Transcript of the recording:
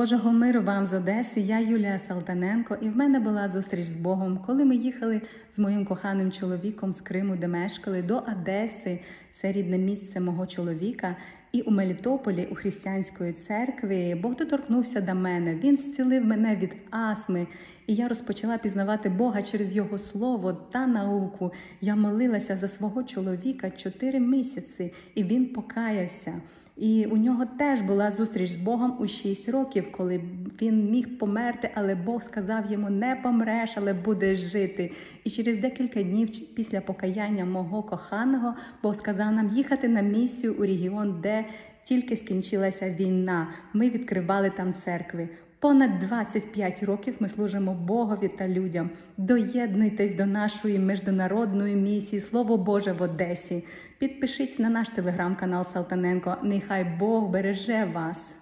Божого миру вам з Одеси, я Юлія Салтаненко, і в мене була зустріч з Богом, коли ми їхали з моїм коханим чоловіком з Криму, де мешкали, до Одеси. Це рідне місце мого чоловіка. І у Мелітополі, у християнської церкві, Бог доторкнувся до мене. Він зцілив мене від астми, і я розпочала пізнавати Бога через Його слово та науку. Я молилася за свого чоловіка чотири місяці, і він покаявся. І у нього теж була зустріч з Богом у 6 років, коли він міг померти, але Бог сказав йому: не помреш, але будеш жити. І через декілька днів після покаяння мого коханого Бог сказав нам їхати на місію у регіон, де тільки скінчилася війна. Ми відкривали там церкви. Понад 25 років ми служимо Богові та людям. Доєднуйтесь до нашої міжнародної місії Слово Боже в Одесі. Підпишіться на наш телеграм-канал Салтаненко. Нехай Бог береже вас.